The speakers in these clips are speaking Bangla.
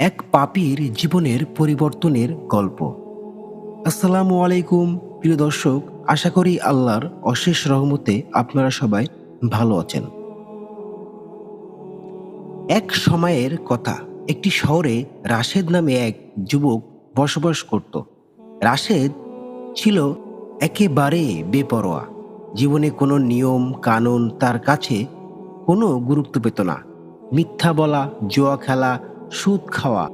এক পাপীর জীবনের পরিবর্তনের গল্প। আসসালামু আলাইকুম, প্রিয় দর্শক, আশা করি আল্লাহর অশেষ রহমতে আপনারা সবাই ভালো আছেন। এক সময়ের কথা, একটি শহরে রাশেদ নামে এক যুবক বসবাস করত। রাশেদ ছিল একেবারে বেপরোয়া। জীবনে কোনো নিয়ম, কানুন তার কাছে কোনো গুরুত্ব পেত না। মিথ্যা বলা, জুয়া খেলা সুদ খাওয়া,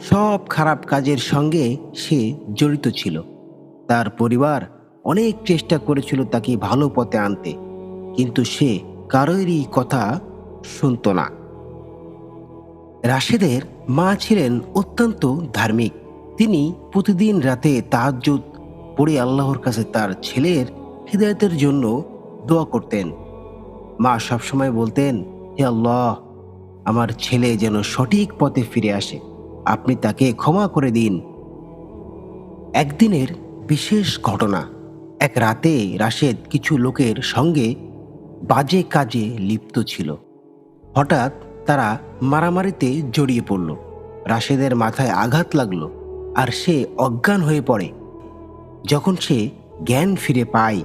সব খারাপ কাজের সঙ্গে সে জড়িত ছিল। তার পরিবার অনেক চেষ্টা করেছিল তাকে ভালো পথে আনতে, কিন্তু সে কারোরই কথা শুনত না। রাশেদের মা ছিলেন অত্যন্ত ধার্মিক। তিনি প্রতিদিন রাতে তাহাজ্জুদ পড়ে আল্লাহর কাছে তার ছেলের হৃদায়তের জন্য দোয়া করতেন। মা সবসময় বলতেন, হে আল্লাহ আমার ছেলে যেন সঠিক পথে ফিরে আসে। আপনি তাকে ক্ষমা করে দিন। একদিনের বিশেষ ঘটনা। এক রাতে রাশেদ কিছু লোকের সঙ্গে বাজে কাজে লিপ্ত ছিল। হঠাৎ তারা মারামারিতে জড়িয়ে পড়ল। রাশেদের মাথায় আঘাত লাগল আর সে অজ্ঞান হয়ে পড়ে। যখন সে জ্ঞান ফিরে পায়,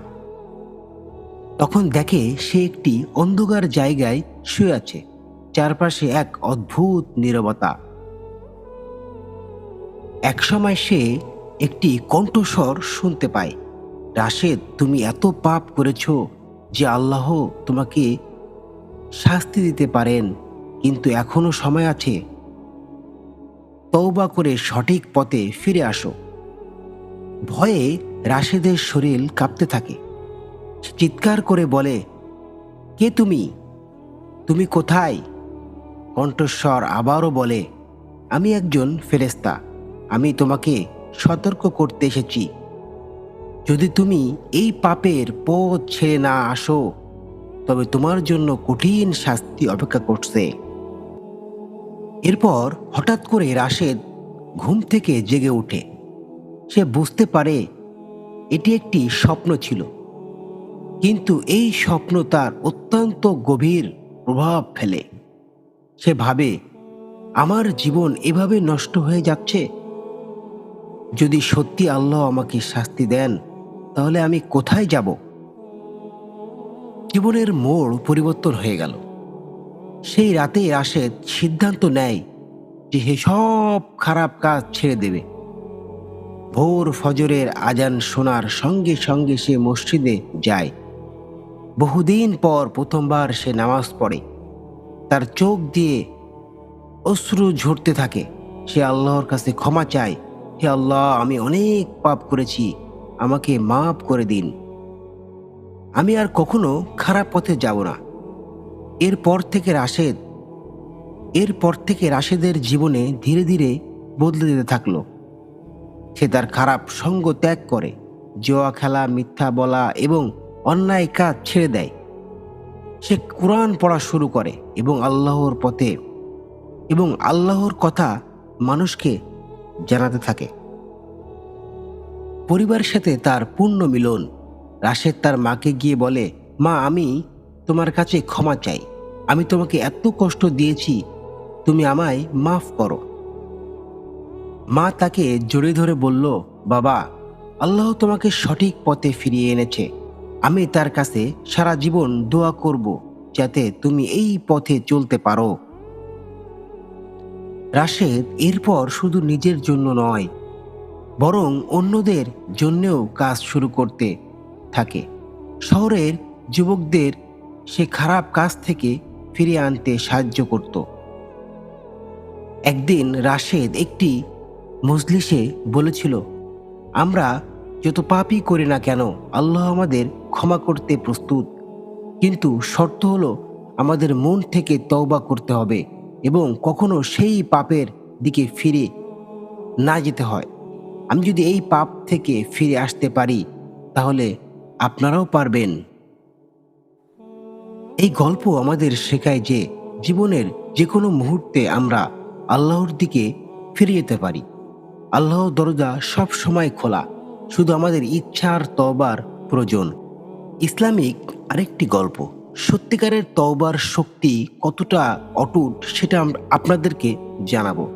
তখন দেখে সে একটি অন্ধকার জায়গায় শুয়ে আছে। চারপাশে এক অদ্ভুত নীরবতা। একসময় সে একটি কণ্ঠস্বর শুনতে পায়। রাশেদ, তুমি এত পাপ করেছ যে আল্লাহ তোমাকে শাস্তি দিতে পারেন, কিন্তু এখনও সময় আছে। তৌবা করে সঠিক পথে ফিরে আসো। ভয়ে রাশেদের শরীর কাঁপতে থাকে। চিৎকার করে বলে, কে তুমি? তুমি কোথায়? কণ্ঠস্বর আবারও বলে, আমি একজন ফেরেস্তা আমি তোমাকে সতর্ক করতে এসেছি। যদি তুমি এই পাপের পথ ছেড়ে না আসো, তবে তোমার জন্য কঠিন শাস্তি অপেক্ষা করছে। এরপর হঠাৎ করে রাশেদ ঘুম থেকে জেগে ওঠে। সে বুঝতে পারে এটি একটি স্বপ্ন ছিল। কিন্তু এই স্বপ্ন তার অত্যন্ত গভীর প্রভাব ফেলে। সে ভাবে, আমার জীবন এভাবে নষ্ট হয়ে যাচ্ছে? যদি সত্যি আল্লাহ আমাকে শাস্তি দেন, তাহলে আমি কোথায় যাব? জীবনের মোড় পরিবর্তন হয়ে গেল। সেই রাতে রাশেদ সিদ্ধান্ত নেয় যে হে সব খারাপ কাজ ছেড়ে দেবে। ভোর ফজরের আজান শোনার সঙ্গে সঙ্গে সে মসজিদে যায়। বহুদিন পর প্রথমবার সে নামাজ পড়ে। তার চোখ দিয়ে অশ্রু ঝরতে থাকে। সে আল্লাহর কাছে ক্ষমা চায়, হে আল্লাহ, আমি অনেক পাপ করেছি, আমাকে মাফ করে দিন। আমি আর কখনো খারাপ পথে যাব না। এরপর থেকে রাশেদ, এরপর থেকে রাশেদের জীবনে ধীরে ধীরে বদলে যেতে থাকল। সে তার খারাপ সঙ্গ ত্যাগ করে, জোয়া খেলা, মিথ্যা বলা এবং অন্যায় কাজ ছেড়ে দেয়। সে কোরআন পড়া শুরু করে এবং আল্লাহর পথে এবং আল্লাহর কথা মানুষকে জানাতে থাকে। পরিবারের সাথে তার পূর্ণ মিলন। রাশেদ তার মাকে গিয়ে বলে, মা, আমি তোমার কাছে ক্ষমা চাই। আমি তোমাকে এত কষ্ট দিয়েছি, তুমি আমায় মাফ করো। মা তাকে জড়িয়ে ধরে বলল, বাবা, আল্লাহ তোমাকে সঠিক পথে ফিরিয়ে এনেছে। আমি তার কাছে সারা জীবন দোয়া করব যাতে তুমি এই পথে চলতে পারো। রাশেদ এরপর শুধু নিজের জন্য নয়, বরং অন্যদের জন্যেও কাজ শুরু করতে থাকে। শহরের যুবকদের সে খারাপ কাজ থেকে ফিরিয়ে আনতে সাহায্য করত। একদিন রাশেদ একটি মজলিসে বলেছিল, আমরা যত পাপই করি না কেন, আল্লাহ আমাদের ক্ষমা করতে প্রস্তুত। কিন্তু শর্ত হলো আমাদের মন থেকে তওবা করতে হবে এবং কখনো সেই পাপের দিকে ফিরে না যেতে হয়। আমি যদি এই পাপ থেকে ফিরে আসতে পারি, তাহলে আপনারাও পারবেন। এই গল্প আমাদের শেখায় যে জীবনের যে কোনো মুহূর্তে আমরা আল্লাহর দিকে ফিরে যেতে পারি। আল্লাহর দরজা সব সময় খোলা। শুধু আমাদের ইচ্ছার তবার প্রয়োজন। ইসলামিক আরেকটি গল্প, সত্যিকারের তওবার শক্তি কতটা অটুট সেটা আপনাদেরকে জানাব।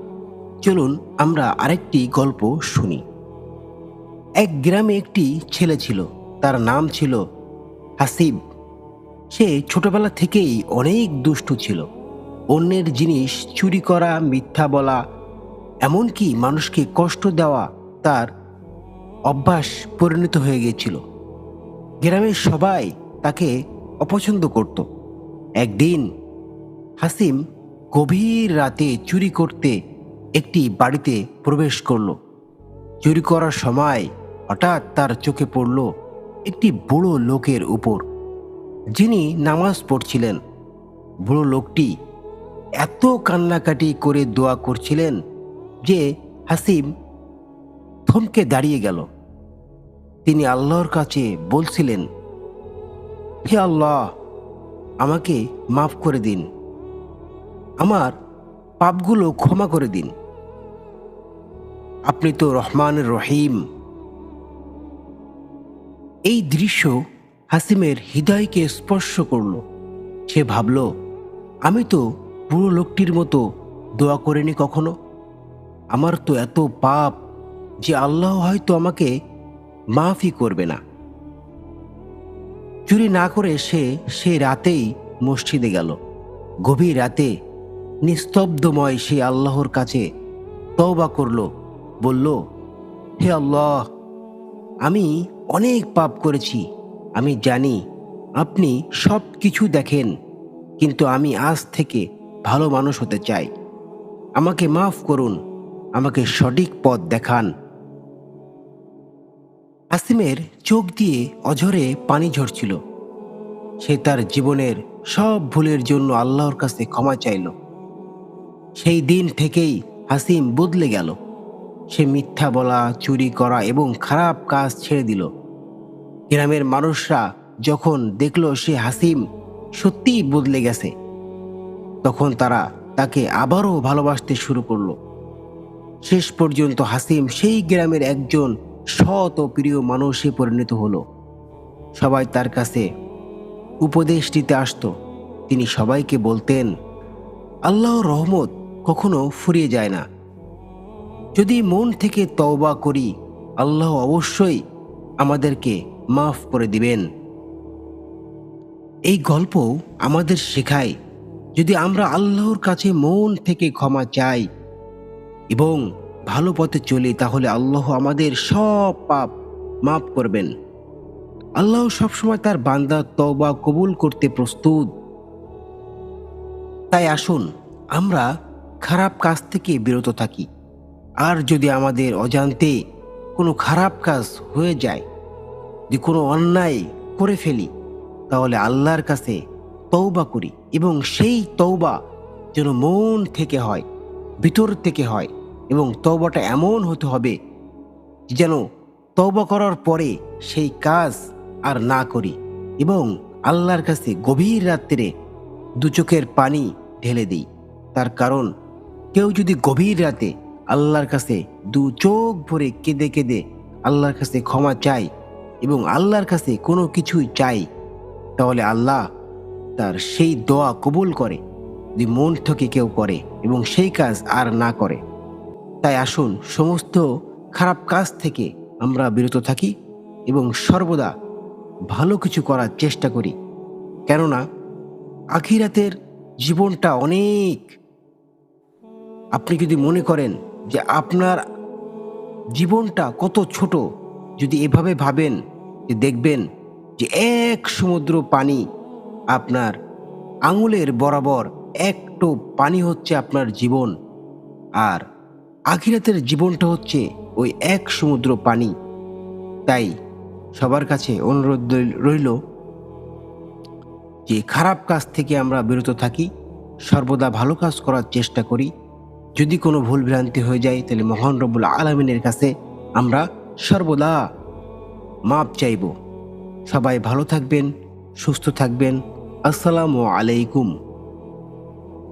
চলুন আমরা আরেকটি গল্প শুনি। এক গ্রামে একটি ছেলে ছিল, তার নাম ছিল হাসিব। সে ছোটবেলা থেকেই অনেক দুষ্টু ছিল। অন্যের জিনিস চুরি করা, মিথ্যা বলা, এমনকি মানুষকে কষ্ট দেওয়া তার অভ্যাস পরিণত হয়ে গিয়েছিল। গ্রামের সবাই তাকে অপছন্দ করত। একদিন হাসিম গভীর রাতে চুরি করতে একটি বাড়িতে প্রবেশ করল। চুরি করার সময় হঠাৎ তার চোখে পড়ল একটি বুড়ো লোকের উপর, যিনি নামাজ পড়ছিলেন। বুড়ো লোকটি এত কান্নাকাটি করে দোয়া করছিলেন যে হাসিম থমকে দাঁড়িয়ে গেল। তিনি আল্লাহর কাছে বলছিলেন, হে আল্লাহ, আমাকে মাফ করে দিন। আমার পাপগুলো ক্ষমা করে দিন। আপনি তো রহমান রহিম। এই দৃশ্য হাসিমের হৃদয়কে স্পর্শ করল। সে ভাবল, আমি তো পুরো লোকটির মতো দোয়া করিনি কখনো। আমার তো এত পাপ যে আল্লাহ হয়তো আমাকে মাফই করবে না। চুরি না করে সে সে রাতেই মসজিদে গেল। গভীর রাতে নিস্তব্ধময় সে আল্লাহর কাছে তওবা করল, বলল, হে আল্লাহ, আমি অনেক পাপ করেছি। আমি জানি আপনি সব কিছু দেখেন, কিন্তু আমি আজ থেকে ভালো মানুষ হতে চাই। আমাকে মাফ করুন, আমাকে সঠিক পথ দেখান। আসিমের চোখ দিয়ে অঝরে পানি ঝরছিল। সে তার জীবনের সব ভুলের জন্য আল্লাহর কাছে ক্ষমা চাইল। সেই দিন থেকেই হাসিম বদলে গেল। সে মিথ্যা বলা, চুরি করা এবং খারাপ কাজ ছেড়ে দিল। গ্রামের মানুষরা যখন দেখল সে হাসিম সত্যিই বদলে গেছে, তখন তারা তাকে আবারও ভালোবাসতে শুরু করল। শেষ পর্যন্ত হাসিম সেই গ্রামের একজন ও প্রিয় মানুষে পরিণত হলো। সবাই তার কাছে উপদেশ দিতে আসতো। তিনি সবাইকে বলতেন, আল্লাহর রহমত কখনো ফুরিয়ে যায় না। যদি মন থেকে তওবা করি, আল্লাহ অবশ্যই আমাদেরকে মাফ করে দিবেন। এই গল্প আমাদের শেখায়, যদি আমরা আল্লাহর কাছে মন থেকে ক্ষমা চাই এবং ভালো পথে চলি, তাহলে আল্লাহ আমাদের সব পাপ মাফ করবেন। আল্লাহ সবসময় তার বান্দা তওবা কবুল করতে প্রস্তুত। তাই আসুন, আমরা খারাপ কাজ থেকে বিরত থাকি। আর যদি আমাদের অজান্তে কোনো খারাপ কাজ হয়ে যায়, যদি কোনো অন্যায় করে ফেলি, তাহলে আল্লাহর কাছে তৌবা করি এবং সেই তৌবা যেন মন থেকে হয়, ভিতর থেকে হয়। এবং তৌবাটা এমন হতে হবে যেন তৌবা করার পরে সেই কাজ আর না করি এবং আল্লাহর কাছে গভীর রাত্রে দু চোখের পানি ঢেলে দিই। তার কারণ, কেউ যদি গভীর রাতে আল্লাহর কাছে দু চোখ ভরে কেঁদে কেঁদে আল্লাহর কাছে ক্ষমা চাই এবং আল্লাহর কাছে কোনো কিছুই চাই তাহলে আল্লাহ তার সেই দোয়া কবুল করে যদি মন থেকে কেউ করে এবং সেই কাজ আর না করে। তাই আসুন, সমস্ত খারাপ কাজ থেকে আমরা বিরত থাকি এবং সর্বদা ভালো কিছু করার চেষ্টা করি। কেননা, আখিরাতের জীবনটা অনেক। আপনি যদি মনে করেন যে আপনার জীবনটা কত ছোট, যদি এভাবে ভাবেন, যে দেখবেন যে এক সমুদ্র পানি আপনার আঙুলের বরাবর এক টোপ পানি হচ্ছে আপনার জীবন। আর আখিরাতের জীবনটা হচ্ছে ওই এক সমুদ্র পানি। তাই সবার কাছে অনুরোধ রইল যে খারাপ কাজ থেকে আমরা বিরত থাকি, সর্বদা ভালো কাজ করার চেষ্টা করি। যদি কোনো ভুল ভ্রান্তি হয়ে যায়, তাহলে মহান রব্বুল আলমিনের কাছে আমরা সর্বদা মাপ চাইব। সবাই ভালো থাকবেন, সুস্থ থাকবেন। আসসালামু আলাইকুম।